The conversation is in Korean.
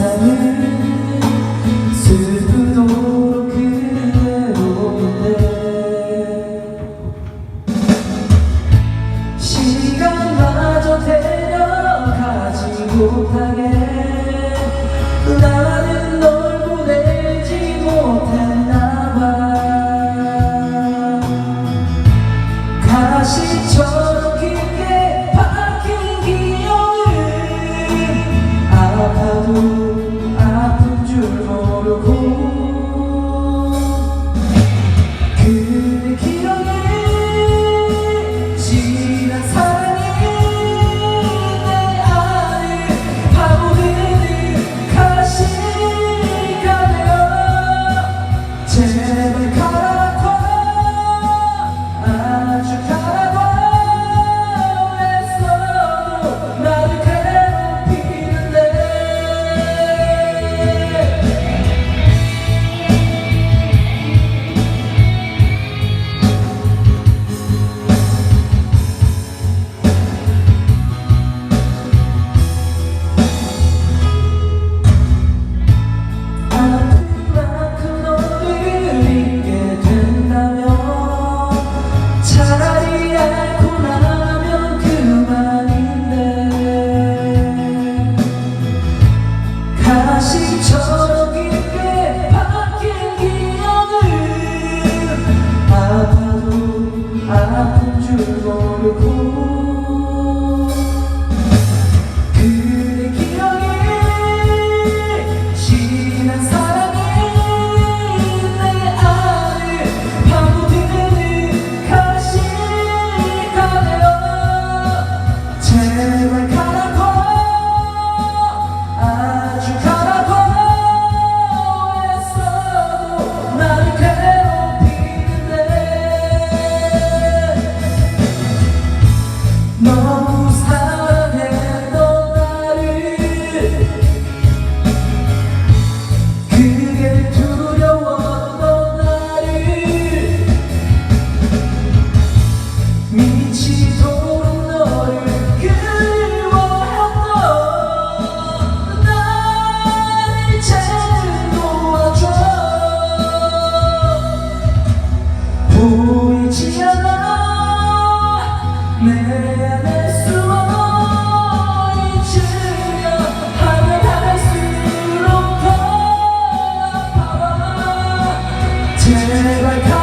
세상을 슬프도록 그대로인데 시간마저 데려가지 못하게 심처럼 깊게 박힌 기억을 아파도 아픈 줄 모르고 like I